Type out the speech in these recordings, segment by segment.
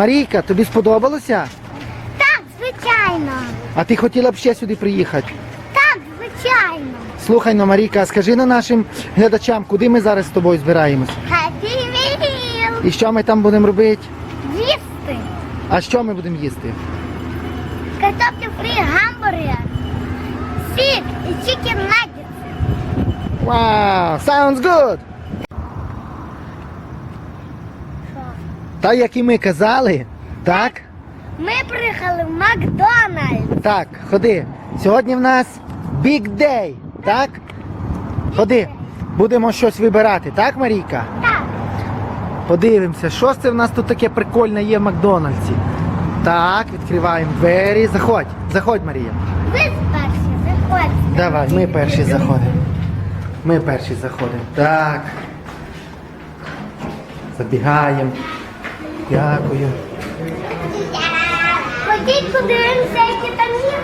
Марійка, тобі сподобалося? Так, звичайно. А ти хотіла б ще сюди приїхати? Так, звичайно. Слухай, ну, Марійка, а скажи на нашим глядачам, куди ми зараз з тобою збираємось? Happy Meal! І що ми там будемо робити? Їсти. А що ми будемо їсти? Картоплю фрі гамбургер. Сік і чикен наггетси. Вау, sounds good! Так, як і ми казали, так? Ми приїхали в Макдональдс. Так, ходи. Сьогодні в нас big day, так? Ходи. Будемо щось вибирати, так, Марійка? Так. Подивимося, що ж це в нас тут таке прикольне є в Макдональдсі. Так, відкриваємо двері. Заходь, заходь, Марія. Ви перші заходьте. Давай, ми перші заходимо. Ми перші заходимо. Так. Забігаємо. Дякую. Ходіть подивимося, які там є.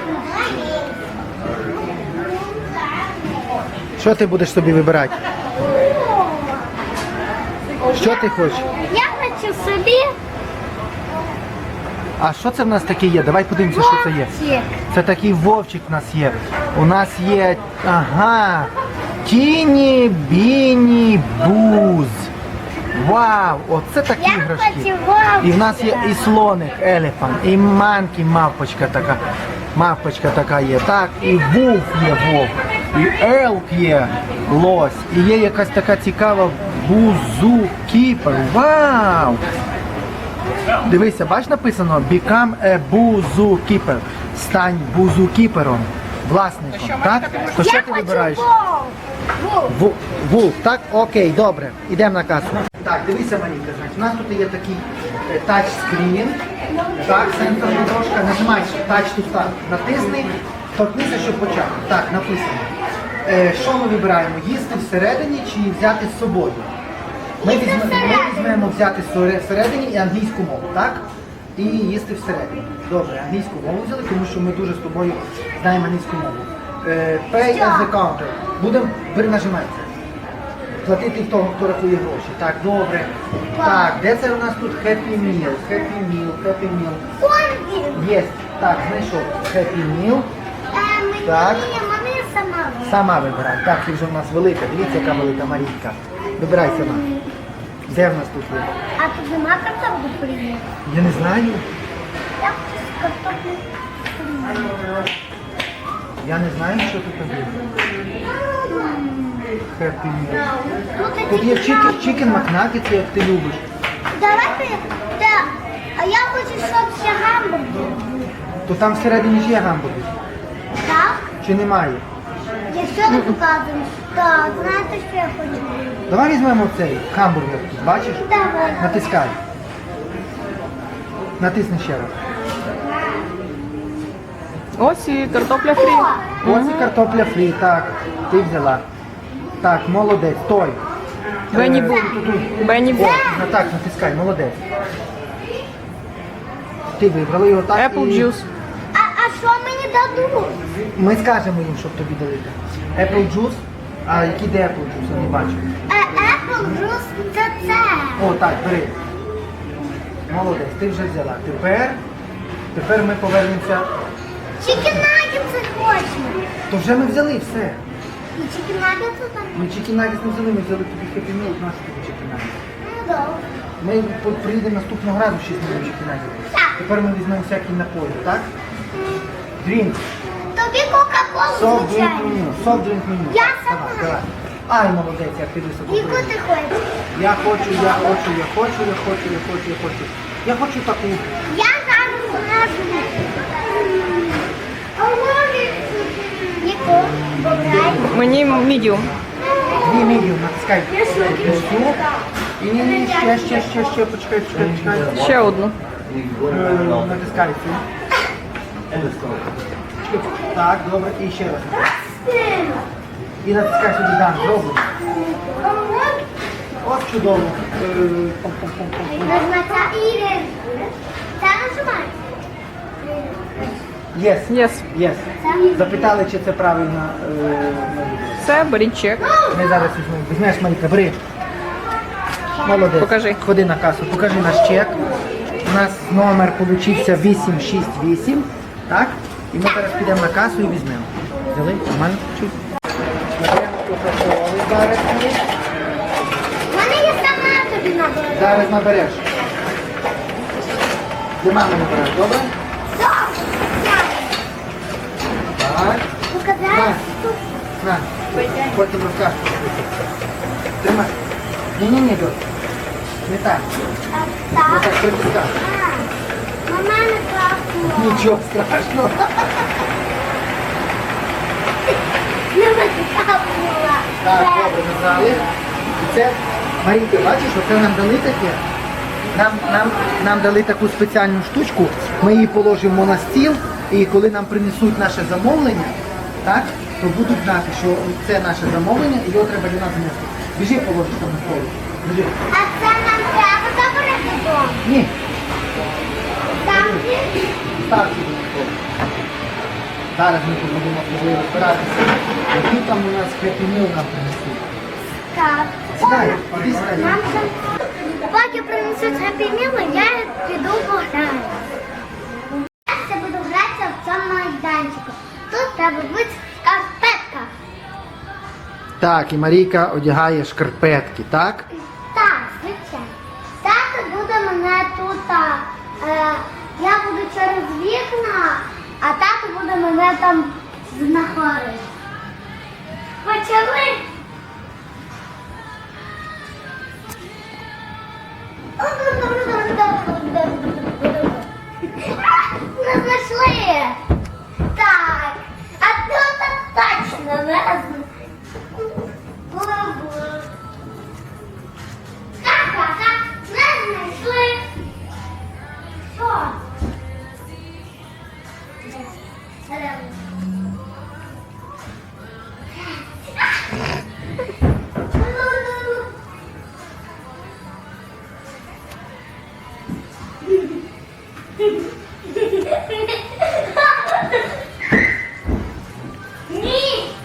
Що ти будеш собі вибирати? Що ти хочеш? Я хочу собі А що це в нас таке є? Давай подивимося, що це є. вовчик. Це такий вовчик у нас є. У нас є. Ага. Тіні біні буз. Вау! Оце такі Я іграшки. хочу вовчика. І в нас є і слоник, елефант, і манкі, мавпочка така. Мавпочка така є. Так, і вулф є вовк, і елк є лось, і є якась така цікава бузукіпер. Вау! Дивися, бач написано Become a buzookeeper. Стань бузукіпером, власником. Так? То що Я ти хочу вибираєш? вовк. Вовк. Ву- Вулф, так? Окей, добре. Йдемо на касу. Так, дивися, Марійка, значить, у нас тут є такий е, тачскрін. Так, сенсорна дошка. Нажимаєш тач to start. Натисни, торкнися, щоб почати. Так, написано. Е, що ми вибираємо? Їсти всередині чи взяти з собою? Ми Їсти візьмемо, ми візьмемо взяти всере- всередині і англійську мову, так? І їсти всередині. Добре, англійську мову взяли, тому що ми дуже з тобою знаємо англійську мову. Е, pay at the counter. Будемо перенажимати. Платити в того, хто рахує гроші. Так, добре. Так, де це у нас тут Happy Meal? Happy Meal, Happy Meal. Є. Так, знайшов. Happy Meal. Е, Так. Мені сама. Сама вибирай. Так, ти вже у нас велика. Дивіться, яка велика Марійка. Вибирай сама. Де в нас тут є? А тут нема картоплю фрі? Я не знаю. Я хочу картоплю. Я не знаю, що тут є. Happy Meal. Тут Тут є чікен, чікен макнагетс, як ти любиш. Давайте, да. А я хочу, щоб ще гамбургер. То там всередині ж є гамбургер. Так? Чи немає? Якщо не показуємо. Так, знаєте, що я хочу? Давай візьмемо цей гамбургер. тут, Бачиш? Давай. Натискай. Натисни ще раз. Ось і картопля фрі. Ось і картопля фрі, так. Ти взяла. Так, молодець, той. Бенні Е, Бу. Бенні Бу. О, так, натискай, молодець. Ти вибрала його так. Apple і juice. А, а що мені дадуть? Ми скажемо їм, щоб тобі дали. Apple juice. А який де Apple juice? Я не бачу. Е, Apple juice це це. О, так, бери. Молодець, ти вже взяла. Тепер, тепер ми повернемося. Chicken nuggets хочемо. То вже ми взяли все. І chicken nuggets там. Ми чікен наггетс не взяли, ми взяли тобі хеппі міл, наш тобі чікен наггетс. Ну, добре. Ми приїдемо наступного разу 6 мільйонів чікен наггетс. Так. Тепер ми візьмемо всякі напої, так? Дрінк. Тобі кока-колу, Софт дрінк звичайно. меню. Софт дрінк меню. Я сама. Давай, давай. Ай, молодець, як ти високо. Яку ти хочеш? Я хочу, я хочу, я хочу, я хочу, я хочу, я хочу. Я хочу таку. Я зараз скажу. Яку? Мені мідіум. Дві медіум, натискай. І ще, ще, ще, ще, почекай, почекай, почекай. Ще одну. Е, Натискай цю. Так, добре, і ще раз. І натискай сюди дан, зроблено. От чудово. Е, пом-пом-пом-пом. Нажмати і Це нажимай. Yes, Yes. yes. Запитали, чи це правильно. е, Маріка. Все, беріть чек. Ми зараз візьмемо. Візьмеш, Маріка, бери. Молодець. Покажи. Ходи на касу, покажи наш чек. У нас номер получився 868. Так? І ми зараз підемо на касу і візьмемо. Взяли? Нормально? Чуть. Беремо зараз. У мене є сама тобі наберу. Зараз набереш. Де мама набереш, добре? Так. На, на. Потім розкажу. Тримай. Ні-ні-ні, дочь. Не так. Не Так. притискай. Мама не класно. Нічого страшного. Не викапнула. Так, добре, назвали. І це, Марійка, бачиш, оце нам дали таке. Нам, нам, нам дали таку спеціальну штучку, ми її положимо на стіл, і коли нам принесуть наше замовлення, так, то будуть знати, що це наше замовлення, і його треба для нас занести. Біжи, положиш там на столі. Біжи. А це нам треба забрати додому. Ні, Там став сюди на стол. Зараз ми тут будемо з тобою розбиратися, які там у нас хеппіміл нам принесуть. так. Сідай, іди сідай. Нам ще... Поки принесуть Happy я піду пограю. Я буду гратися в цьому майданчику. Тут треба бути шкарпетка. Так, і Марійка одягає шкарпетки, так? Так, звичайно. Тато буде мене тут. Е, я буду через вікна, а тато буде мене там знаходити. Почали? Не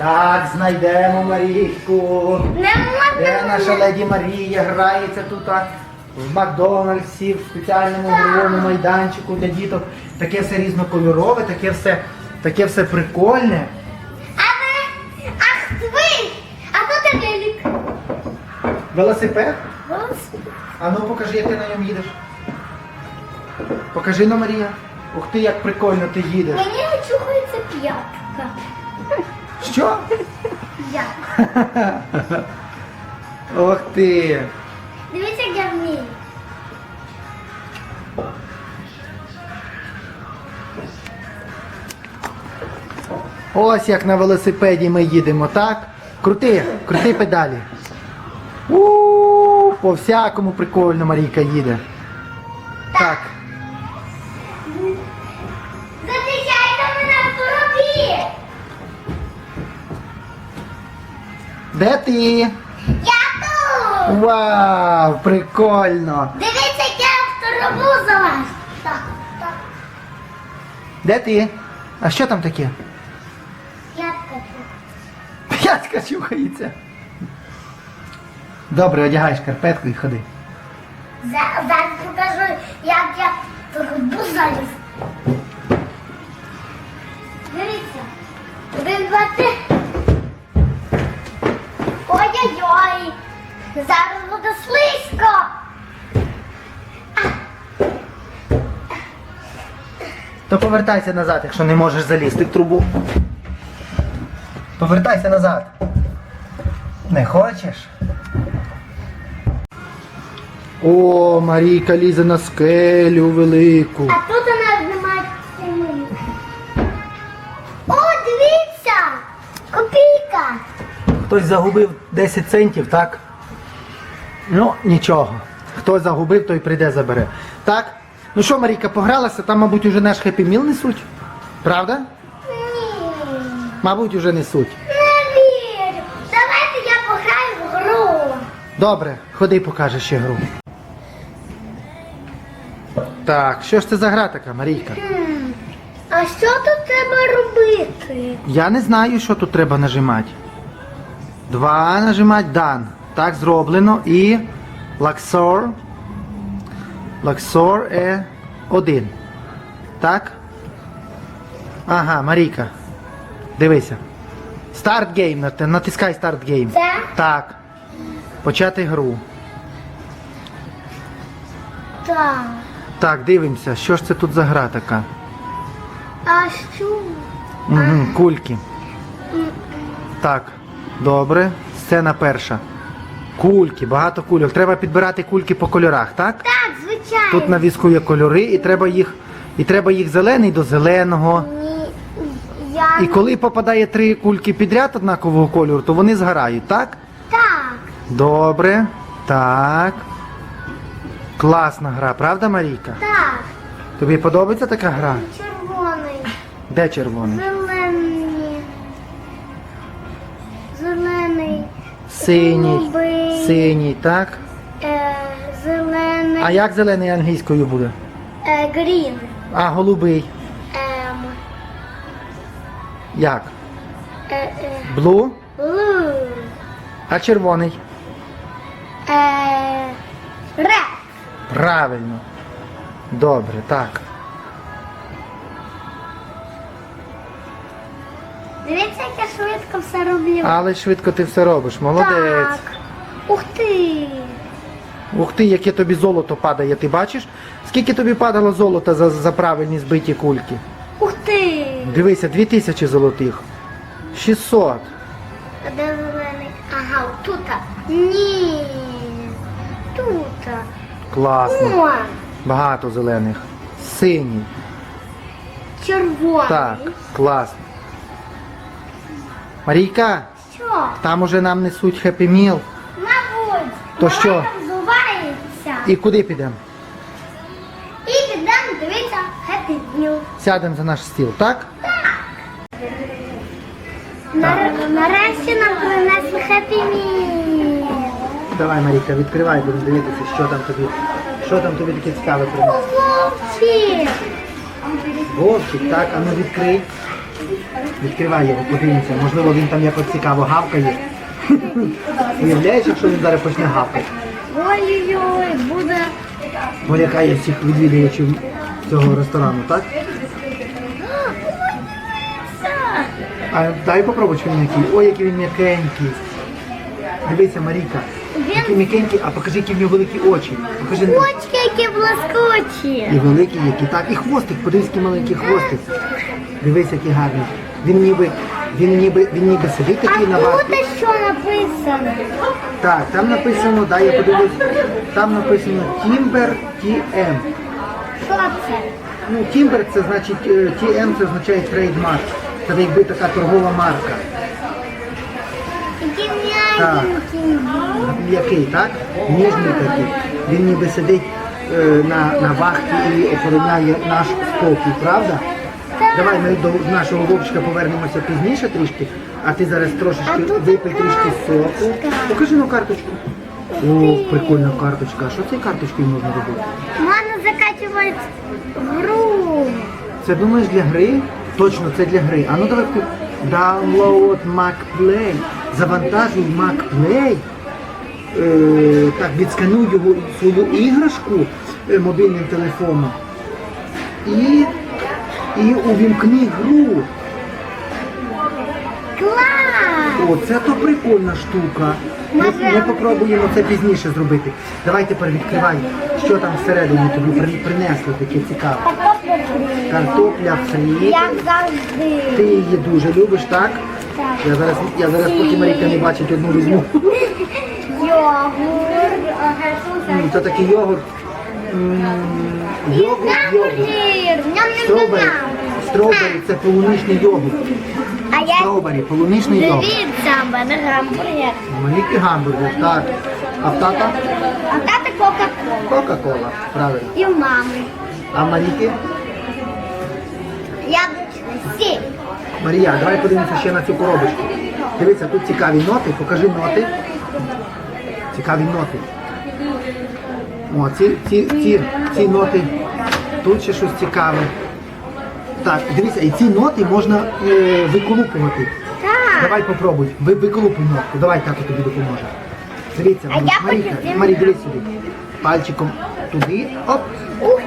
Так, знайдемо Марійку. не Де можна. наша леді Марія грається тут а, в Макдональдсі, в спеціальному ігровому майданчику для діток. Таке все різнокольорове, таке все, таке все прикольне. А ви, ах ви, а тут велик. Велосипед? А ну покажи, як ти на ньому їдеш. Покажи на Марія. Ух ти, як прикольно ти їдеш. Мені чухається п'ятка. Що? П'ятка. Ох ти. Дивіться, як я вмію. Ось як на велосипеді ми їдемо, так? Крути, крути педалі. у по всякому прикольно Марійка їде. Так. Де ти? Я тут. Вау, прикольно. Дивіться, як я залазь. Так, так. Де ти? А що там таке? П'ятка тут. П'ятка чухається. Добре, одягай шкарпетку і ходи. За- Зараз покажу, як я в коробу заліз. Дивіться. Один, два, три. Ой-ой-ой. Зараз буде слизько. То повертайся назад, якщо не можеш залізти в трубу. Повертайся назад. Не хочеш? О, Марійка лізе на скелю велику. А тут Хтось загубив 10 центів, так? Ну, нічого. Хтось загубив, той прийде забере. Так? Ну що, Марійка, погралася, там, мабуть, уже наш хеппі міл несуть. Правда? Ні. Мабуть, уже несуть. Не вірю. Давайте я пограю в гру. Добре, ходи покажеш ще гру. Так, що ж це за гра така, Марійка? А що тут треба робити? Я не знаю, що тут треба нажимати. Два нажимати дан. Так зроблено. І лаксор. Лаксор е один. Так? Ага, Марійка. Дивися. Старт гейм. Натискай старт гейм. Це? Так. Почати гру. Так. Так, дивимося, що ж це тут за гра така? А що? Угу, кульки. Так, добре. Сцена перша. Кульки, багато кульок. Треба підбирати кульки по кольорах, так? Так, звичайно. Тут на візку є кольори, і треба їх, і треба їх зелений до зеленого. Ні, я І коли попадає три кульки підряд однакового кольору, то вони згорають, так? так. Добре. Так. Класна гра, правда, Марійка? Так. Тобі подобається така гра? Червоний. Де червоний? Зелений. Синій. Голубий. Синій, так? Е, зелений. А як зелений англійською буде? Е, грін. А голубий. Ем. Як? Е, е, Блу? лу. А червоний? Е, ред. Правильно. Добре, так. Дивіться, як я швидко все роблю. Але швидко ти все робиш. Молодець. Так. Ух ти. Ух ти, яке тобі золото падає, ти бачиш? Скільки тобі падало золота за, за правильні збиті кульки? Ух ти. Дивися, 2000 золотих. 600. А де зелений? Ага, тут. Ні. Тут. Класно. О, Багато зелених. Синій. червоний. Так, класно. Марійка, Що? там уже нам несуть хеппі міл. Мабуть. То Давай що? там взувається. І куди підемо? І підемо дивитися Happy Meal. Сядемо за наш стіл, так? Нар- Нарешті нам принесли Happy Meal. Давай, Марійка, відкривай, будемо дивитися, що там тобі. Що там тобі таке цікаве принесли. Вовчик. Вовчик, так, а ну відкрий. Відкривай його, подивимося. Можливо, він там якось цікаво гавкає. Уявляєш, якщо він зараз почне гавкати? Ой-ой-ой, буде. Полякає всіх відвідувачів цього ресторану, так? А дай попробуй, що він який. Ой, який він м'якенький. Дивися, Марійка. Який м'якенький, а покажи, які в нього великі очі. Покажи. Очки, які блискучі. І великі які, так, і хвостик, подивись, який маленький хвостик. Дивись, який гарний. Він ніби, він ніби, він ніби сидить такий на варті. тут що написано? Так, там написано, дай я подивлюсь, там написано Timber TM. Що це? Ну, Timber це значить, е, TM це означає трейдмарк. Це якби така торгова марка. Які Так. м'ягенькі. М'який, так? Ніжний такий. Він ніби сидить е, на, на вахті і охороняє наш спокій, правда? Давай ми до нашого вовчика повернемося пізніше трішки, а ти зараз трошечки випий трішки соку. Покажи ну карточку. О, прикольна карточка. А що цією карточкою можна робити? Можна закачувати гру. Це думаєш для гри? Точно, це для гри. А ну давай ти download Mac Play. Завантажуй Mac Play. Е, так, відскануй його свою іграшку е, мобільним телефоном. І, і увімкни гру. Клас! О, це то прикольна штука. Ми, ми попробуємо це пізніше зробити. Давай тепер відкривай, що там всередині тобі при- принесли таке цікаве. Картопля фрі. Як завжди. Ти її дуже любиш, так? Так. Я зараз, я зараз поки Марійка не бачить одну візьму. Йогурт. М, Це такий йогурт. М, Йогурт, йогурт. Стробері. Стробері це полуничний йогурт. А я Стробері, полуничний йогурт. дивіться, в мене гамбургер. Маленький гамбургер, так. А в тата? А тата Кока-Кола. Кока-кола, правильно. І в мами. А в Марійки? Яблучний сік. Марія, давай подивимося ще на цю коробочку. Дивіться, тут цікаві ноти, покажи ноти. Цікаві ноти. О, ці, ці, ці, ці ноти. Тут ще щось цікаве. Так, дивіться, і ці ноти можна е, виколупувати. Так. Давай попробуй. Ви, виколупуй нотку. Давай тато тобі допоможе. Дивіться, А я Марій, дивись сюди. Пальчиком туди. Оп. Ух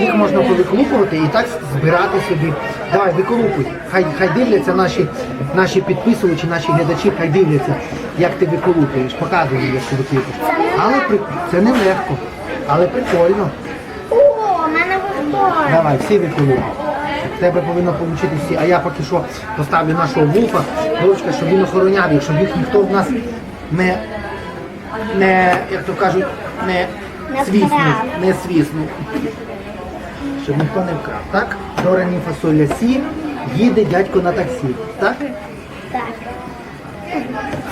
Їх ти! можна повиколупувати і так збирати собі. Давай, виколупуй. Хай, хай дивляться наші, наші підписувачі, наші глядачі, хай дивляться, як ти виколупуєш. Показуй, їм, як ти виколупуєш. Але при... це не легко, але прикольно. О, у мене виходить. Давай, всі виколупуй. Тебе повинно вийти всі. А я поки що поставлю нашого вулфа, дочка, щоб він охороняв їх, щоб їх ніхто в нас не, не як то кажуть, не, Не свіснув, вкрав. не свіснув. Щоб ніхто не вкрав. Так? До рані фасоля сі, їде дядько на таксі. Так? Так.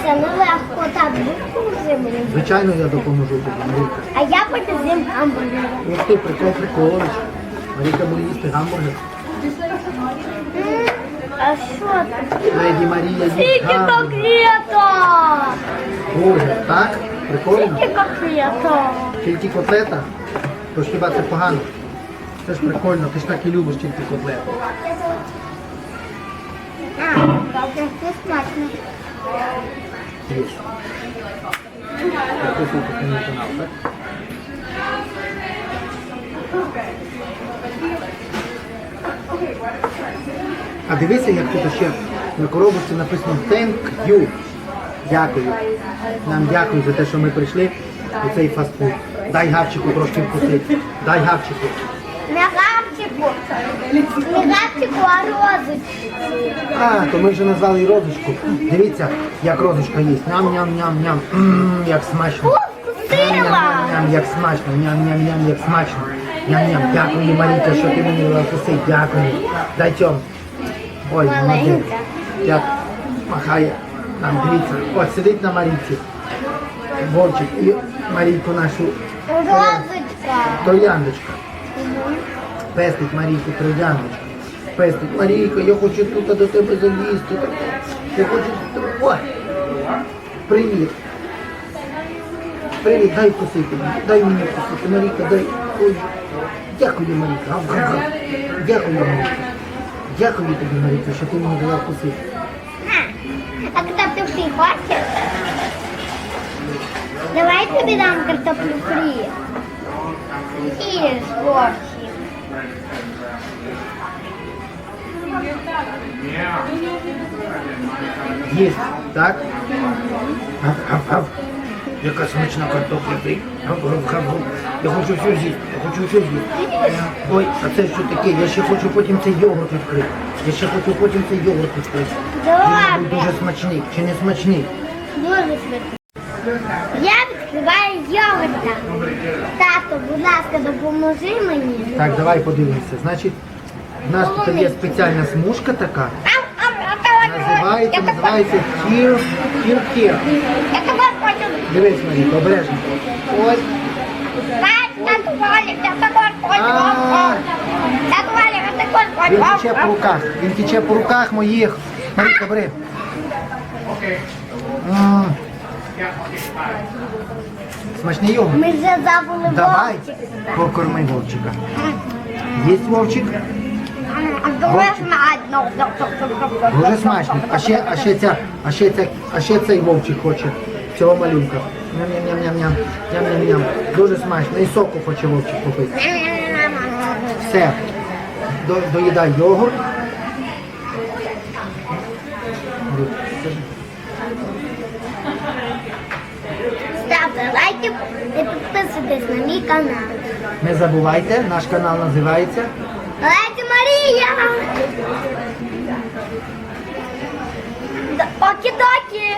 Це нелегко так викружимо. Звичайно, я допоможу тобі, Маріка. А я з'їм гамбургер. Ух ти, прикол, приколович. Маріка буде їсти гамбургер. А що це? Леді Марія їсть Скільки гамбургер. котлеток! Бургер, так? Прикольно? Скільки котлеток! Тільки котлета? То ж хіба це погано? Це ж прикольно, ти ж так і любиш тільки котлету. А, добре, це смачно. А дивися, як тут ще на коробочці написано Thank you. Дякую. Нам дякую за те, що ми прийшли у цей фастфуд. Дай гавчику трошки вкусити. Дай гавчику. Не гавчику. Не гавчику, а розочку. А, то ми вже назвали і розочку. Дивіться, як розочка їсть. Ням-ням-ням-ням. Як смачно. Ух, вкусила! Ням-ням, як смачно. Ням-ням-ням, як смачно. Ням-ням. Дякую, Маріка, що ти мені дала вкусити. Дякую. Дай цьом. Ой, молодець. Маленька. Як махає нам, дивіться. Ось сидить на Марійці. Вовчик і Марійку нашу Розочка. трояндочка. Пестить Марійку трояндочку. Пестить Марійко, я хочу тут до тебе залізти. Я хочу до! Привіт. Привіт, дай вкусити. Дай мені вкусити. Марійка, дай. Ой. Дякую, Марійка. Дякую, Марійка. Дякую тобі, Марійка, що ти мені дала вкусити. А картоплю фрі хочеш? Давай тобі дам картоплю фрі. Їж, борщик. Єсть, так? Гав, гав, гав. Яка смачна картопля. Я хочу все з'їсти, я хочу все з'їсти. Ой, а це що таке? Я ще хочу потім цей йогурт відкрити. Я ще хочу потім цей йогурт відкрити. Він Добре. дуже смачний, чи не смачний? Дуже швидко. Я відкриваю йогурта. Тато, будь ласка, допоможи мені. Так, давай подивимося. Значить, у нас тут є спеціальна смужка така. Ам, ам, а то Називається, я також- називається Here, Here, Here. Я також хочу. Дивись, Маріка, обережно. Ось. Бать, тату Валік, я також хочу. А. Тату Валік, я також хочу. Він тече по руках. Він тече по руках моїх. Маріка, бери. М. Смачний йогурт. Ми вже забули Давай, вовчик. покорми вовчика. Єсть вовчик? Дуже смачно. А ще, а ще ця, а ще ця, а ще цей вовчик хоче цього малюнка. Ням-ням-ням-ням. Ням-ням-ням. Дуже смачно. І соку хоче вовчик попити. Все. До, доїдай йогурт. Ставте лайки і підписуйтесь на мій канал. Не забувайте, наш канал називається. Леді Марія! Д- Окі-докі!